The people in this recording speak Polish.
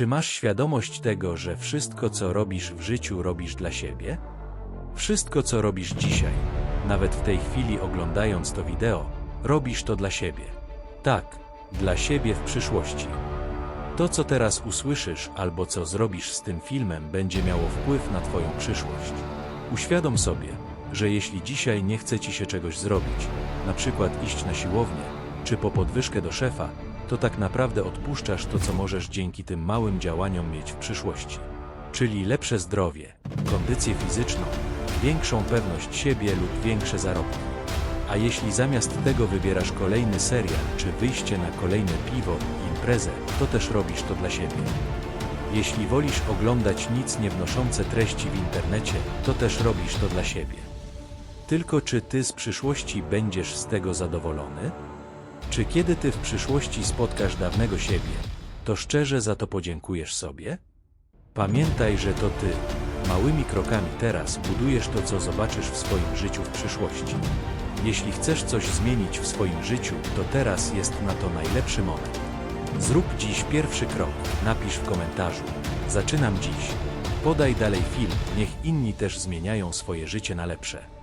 Czy masz świadomość tego, że wszystko, co robisz w życiu, robisz dla siebie? Wszystko, co robisz dzisiaj, nawet w tej chwili oglądając to wideo, robisz to dla siebie. Tak, dla siebie w przyszłości. To, co teraz usłyszysz albo co zrobisz z tym filmem, będzie miało wpływ na Twoją przyszłość. Uświadom sobie, że jeśli dzisiaj nie chce Ci się czegoś zrobić, na przykład iść na siłownię, czy po podwyżkę do szefa, to tak naprawdę odpuszczasz to, co możesz dzięki tym małym działaniom mieć w przyszłości. Czyli lepsze zdrowie, kondycję fizyczną, większą pewność siebie lub większe zarobki. A jeśli zamiast tego wybierasz kolejny serial czy wyjście na kolejne piwo i imprezę, to też robisz to dla siebie. Jeśli wolisz oglądać nic nie wnoszące treści w internecie, to też robisz to dla siebie. Tylko czy ty z przyszłości będziesz z tego zadowolony? Czy kiedy ty w przyszłości spotkasz dawnego siebie, to szczerze za to podziękujesz sobie? Pamiętaj, że to ty, małymi krokami teraz budujesz to, co zobaczysz w swoim życiu w przyszłości. Jeśli chcesz coś zmienić w swoim życiu, to teraz jest na to najlepszy moment. Zrób dziś pierwszy krok, napisz w komentarzu. Zaczynam dziś. Podaj dalej film, niech inni też zmieniają swoje życie na lepsze.